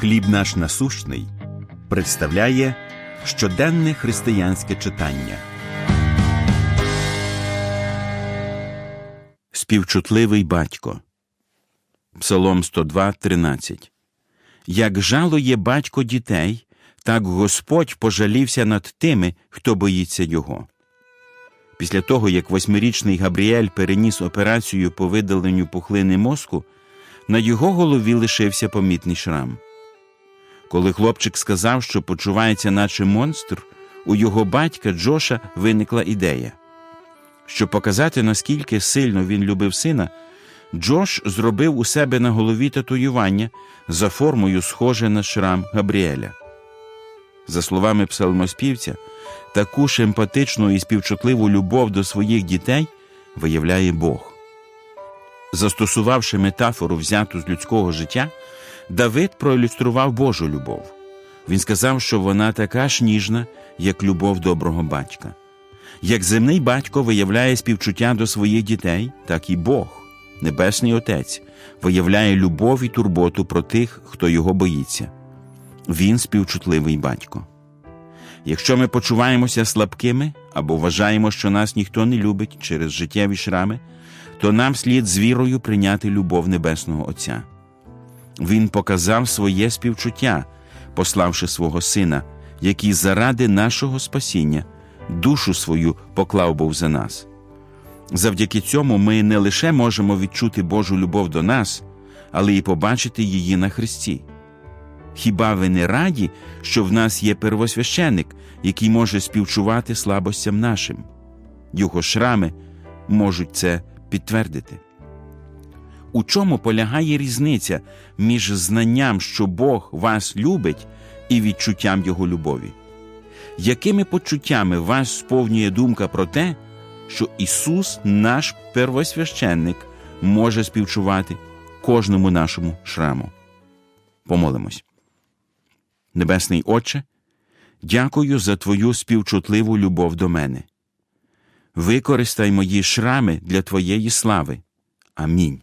Хліб наш насущний представляє щоденне християнське читання. Співчутливий батько. Псалом 102, 13. Як жалує батько дітей, так Господь пожалівся над тими, хто боїться його. Після того, як восьмирічний Габріель переніс операцію по видаленню пухлини мозку, на його голові лишився помітний шрам. Коли хлопчик сказав, що почувається, наче монстр, у його батька Джоша виникла ідея. Щоб показати, наскільки сильно він любив сина, Джош зробив у себе на голові татуювання за формою, схоже на шрам Габріеля. За словами псалмоспівця, таку ж емпатичну і співчутливу любов до своїх дітей виявляє Бог. Застосувавши метафору, взяту з людського життя, Давид проілюстрував Божу любов. Він сказав, що вона така ж ніжна, як любов доброго батька. Як земний батько виявляє співчуття до своїх дітей, так і Бог, Небесний Отець, виявляє любов і турботу про тих, хто його боїться. Він співчутливий батько. Якщо ми почуваємося слабкими або вважаємо, що нас ніхто не любить через життєві шрами, то нам слід з вірою прийняти любов Небесного Отця. Він показав своє співчуття, пославши свого Сина, який заради нашого спасіння душу свою поклав був за нас. Завдяки цьому ми не лише можемо відчути Божу любов до нас, але й побачити її на Христі. Хіба ви не раді, що в нас є первосвященик, який може співчувати слабостям нашим? Його шрами можуть це підтвердити. У чому полягає різниця між знанням, що Бог вас любить, і відчуттям Його любові? Якими почуттями вас сповнює думка про те, що Ісус, наш первосвященник, може співчувати кожному нашому шраму? Помолимось. Небесний Отче, дякую за Твою співчутливу любов до мене. Використай мої шрами для Твоєї слави. Амінь.